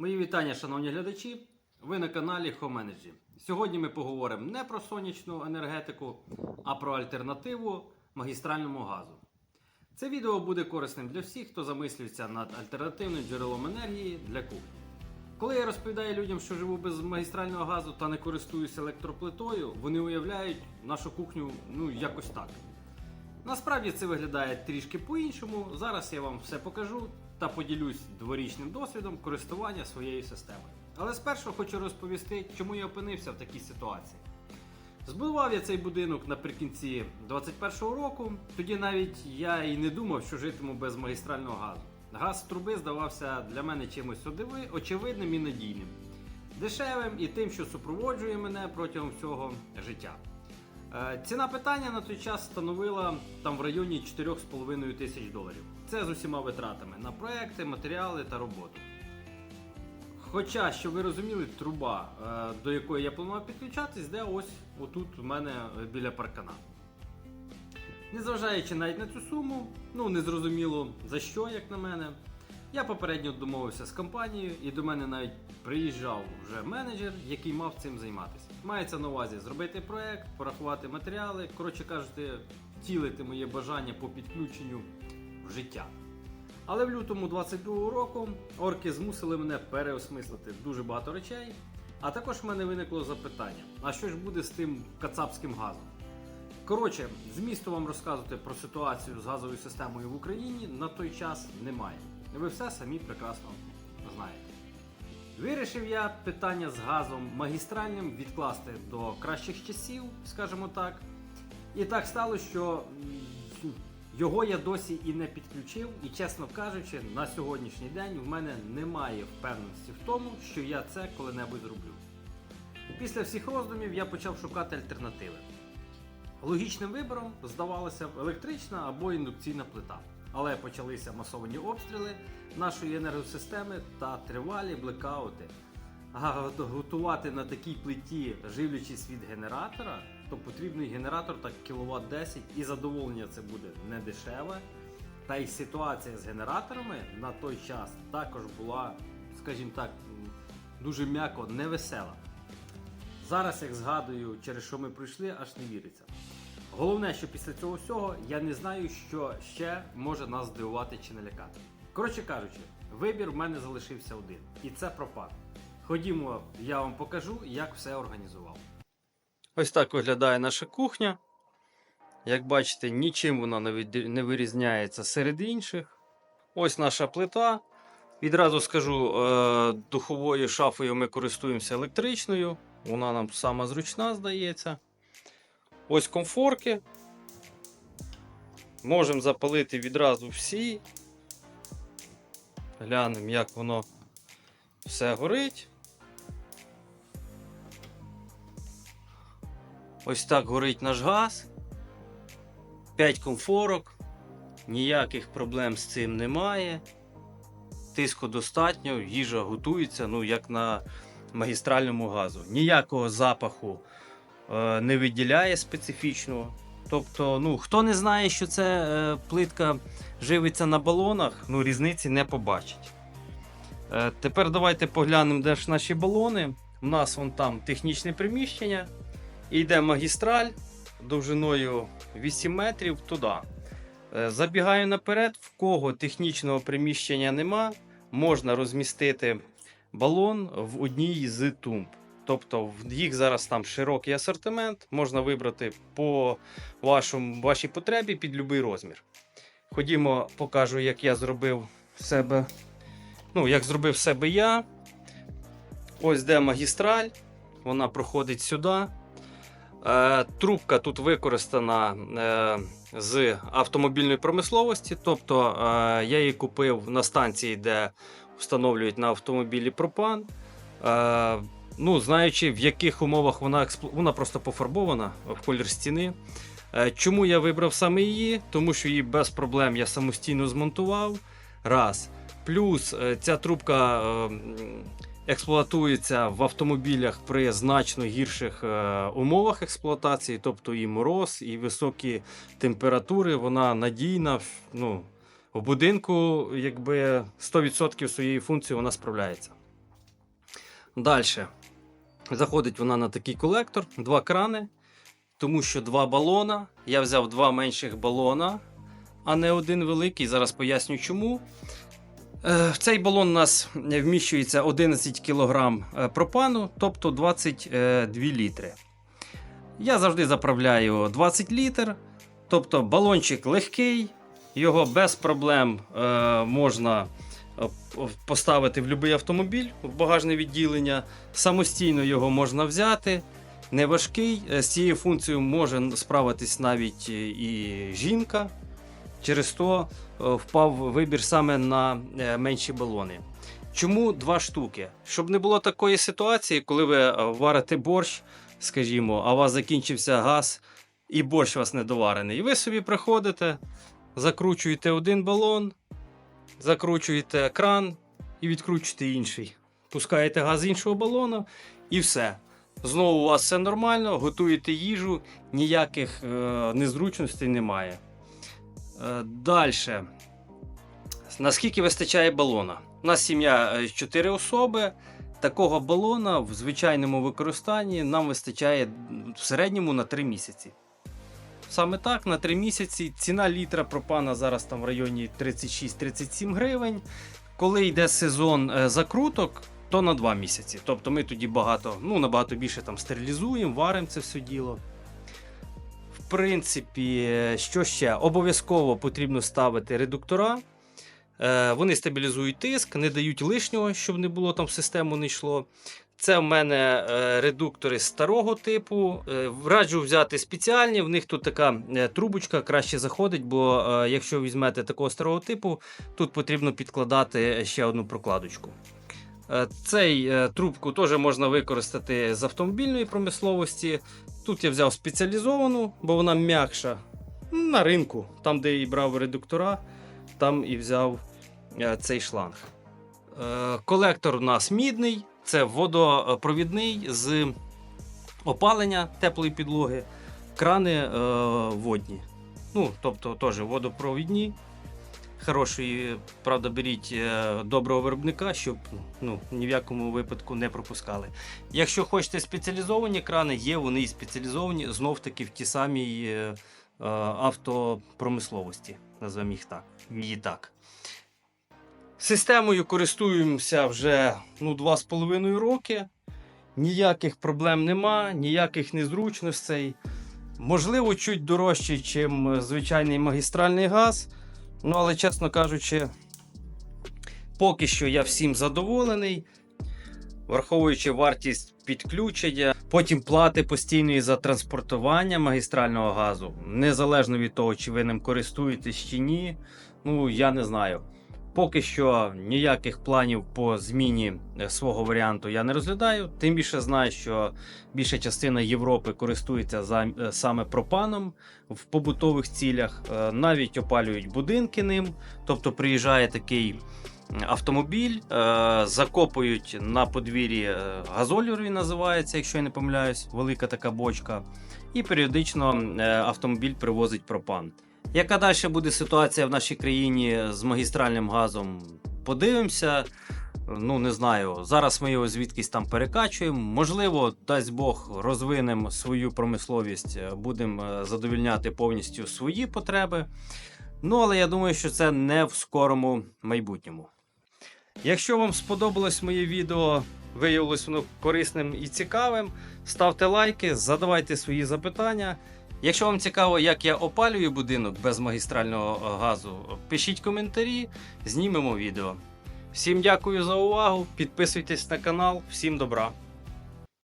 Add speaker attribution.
Speaker 1: Мої вітання, шановні глядачі. Ви на каналі Energy. Сьогодні ми поговоримо не про сонячну енергетику, а про альтернативу магістральному газу. Це відео буде корисним для всіх, хто замислюється над альтернативним джерелом енергії для кухні. Коли я розповідаю людям, що живу без магістрального газу та не користуюся електроплитою, вони уявляють нашу кухню ну якось так. Насправді це виглядає трішки по-іншому. Зараз я вам все покажу та поділюсь дворічним досвідом користування своєю системою. Але спершу хочу розповісти, чому я опинився в такій ситуації. Збудував я цей будинок наприкінці 21-го року. Тоді навіть я і не думав, що житиму без магістрального газу. Газ з труби здавався для мене чимось очевидним і надійним, дешевим і тим, що супроводжує мене протягом всього життя. Е, Ціна питання на той час становила там в районі 4,5 тисяч доларів. Це з усіма витратами на проекти, матеріали та роботу. Хоча, щоб ви розуміли, труба, е, до якої я планував підключатись, де ось отут у мене е, біля паркана. Незважаючи навіть на цю суму, ну незрозуміло за що, як на мене. Я попередньо домовився з компанією, і до мене навіть приїжджав вже менеджер, який мав цим займатися. Мається на увазі зробити проект, порахувати матеріали, коротше кажучи, втілити моє бажання по підключенню в життя. Але в лютому 22-го року орки змусили мене переосмислити дуже багато речей. А також в мене виникло запитання: а що ж буде з тим кацапським газом? Коротше, змісту вам розказувати про ситуацію з газовою системою в Україні на той час немає. Ви все самі прекрасно знаєте. Вирішив я питання з газом магістральним відкласти до кращих часів, скажімо так. І так стало, що його я досі і не підключив. І чесно кажучи, на сьогоднішній день в мене немає впевненості в тому, що я це коли-небудь зроблю. Після всіх роздумів я почав шукати альтернативи. Логічним вибором здавалося б електрична або індукційна плита. Але почалися масовані обстріли нашої енергосистеми та тривалі блекаути. А готувати на такій плиті, живлячись від генератора, то потрібний генератор так кіловат 10 і задоволення це буде не дешеве. Та й ситуація з генераторами на той час також була, скажімо так, дуже м'яко невесела. Зараз, як згадую, через що ми пройшли, аж не віриться. Головне, що після цього всього я не знаю, що ще може нас здивувати чи налякати. Коротше кажучи, вибір в мене залишився один, і це пропан. Ходімо, я вам покажу, як все організував. Ось так виглядає наша кухня. Як бачите, нічим вона не вирізняється серед інших. Ось наша плита. Відразу скажу, е, духовою шафою ми користуємося електричною. Вона нам сама зручна, здається. Ось комфорки. Можемо запалити відразу всі. Глянемо, як воно все горить. Ось так горить наш газ. 5 комфорок. Ніяких проблем з цим немає. Тиску достатньо, їжа готується, ну, як на магістральному газу. Ніякого запаху не виділяє специфічного. Тобто, ну, хто не знає, що це е, плитка живиться на балонах, ну, різниці не побачить. Е, тепер давайте поглянемо, де ж наші балони. У нас вон там технічне приміщення. І йде магістраль довжиною 8 метрів туди. Е, Забігаю наперед, в кого технічного приміщення нема, можна розмістити балон в одній з тумб. Тобто в їх зараз там широкий асортимент, можна вибрати по вашому, вашій потребі під будь-який розмір. Ходімо, покажу, як я зробив себе. Ну, як зробив себе я. Ось де магістраль, вона проходить сюди. Е, трубка тут використана е, з автомобільної промисловості, тобто е, я її купив на станції, де встановлюють на автомобілі пропан. Е, ну, знаючи, в яких умовах вона експлу... вона просто пофарбована в колір стіни. Е, чому я вибрав саме її? Тому що її без проблем я самостійно змонтував. Раз. Плюс е, ця трубка е, експлуатується в автомобілях при значно гірших е, умовах експлуатації, тобто і мороз, і високі температури. Вона надійна. Ну, в будинку, якби 100% своєї функції вона справляється. Далі. Заходить вона на такий колектор, два крани, тому що два балона. Я взяв два менших балона, а не один великий. Зараз поясню чому. Е, В цей балон у нас вміщується 11 кг пропану, тобто 22 літри. Я завжди заправляю 20 літр, тобто балончик легкий, його без проблем е, можна е, поставити в будь-який автомобіль в багажне відділення. Самостійно його можна взяти. Не важкий. Е, З цією функцією може справитись навіть е, і жінка. Через то е, впав вибір саме на е, менші балони. Чому два штуки? Щоб не було такої ситуації, коли ви е, варите борщ, скажімо, а у вас закінчився газ і борщ у вас недоварений. І ви собі приходите, закручуєте один балон, закручуєте кран і відкручуєте інший. Пускаєте газ з іншого балона і все. Знову у вас все нормально, готуєте їжу, ніяких е, незручностей немає. Е, Далі. Наскільки вистачає балона? У нас сім'я 4 особи. Такого балона в звичайному використанні нам вистачає в середньому на 3 місяці. Саме так, на 3 місяці ціна літра пропана зараз там в районі 36-37 гривень. Коли йде сезон е, закруток, то на 2 місяці. Тобто ми тоді багато, ну набагато більше там стерилізуємо, варимо це все діло. В принципі, е, що ще? Обов'язково потрібно ставити редуктора. Е, Вони стабілізують тиск, не дають лишнього, щоб не було там в систему не йшло. Це в мене е, редуктори старого типу. Е, Раджу взяти спеціальні. В них тут така трубочка краще заходить, бо якщо візьмете такого старого типу, тут потрібно підкладати ще одну прокладочку. Цей трубку теж можна використати з автомобільної промисловості. Тут я взяв спеціалізовану, бо вона м'якша. На ринку, там, де і брав редуктора, там і взяв цей шланг. Е, Колектор у нас мідний, це водопровідний з опалення теплої підлоги, крани е, водні. Ну, тобто теж водопровідні. Хорошої, правда, беріть е, доброго виробника, щоб ну, ні в якому випадку не пропускали. Якщо хочете спеціалізовані крани, є вони і спеціалізовані знов таки в ті самій е, е, автопромисловості. Назвемо їх так. Її так. Системою користуємося вже ну, 2,5 роки. Ніяких проблем нема, ніяких незручностей. Можливо, чуть дорожче, ніж звичайний магістральний газ. Ну, але, чесно кажучи, поки що я всім задоволений. Враховуючи вартість підключення, потім плати постійної за транспортування магістрального газу, незалежно від того, чи ви ним користуєтесь чи ні. Ну, я не знаю. Поки що ніяких планів по зміні е, свого варіанту я не розглядаю. Тим більше знаю, що більша частина Європи користується за, е, саме пропаном в побутових цілях, Е, навіть опалюють будинки ним. Тобто приїжджає такий автомобіль, закопують на подвір'ї газолір, він називається, якщо я не помиляюсь, велика така бочка. І періодично автомобіль привозить пропан. Яка далі буде ситуація в нашій країні з магістральним газом? Подивимося. Ну, не знаю. Зараз ми його звідкись там перекачуємо. Можливо, дасть Бог, розвинемо свою промисловість, е, будемо е, задовільняти повністю свої потреби. Ну, але я думаю, що це не в скорому майбутньому. Якщо вам сподобалось моє відео, виявилось воно корисним і цікавим, ставте лайки, задавайте свої запитання. Якщо вам цікаво, як я опалюю будинок без магістрального е, газу, пишіть коментарі, знімемо відео. Всім дякую за увагу, підписуйтесь на канал, всім добра!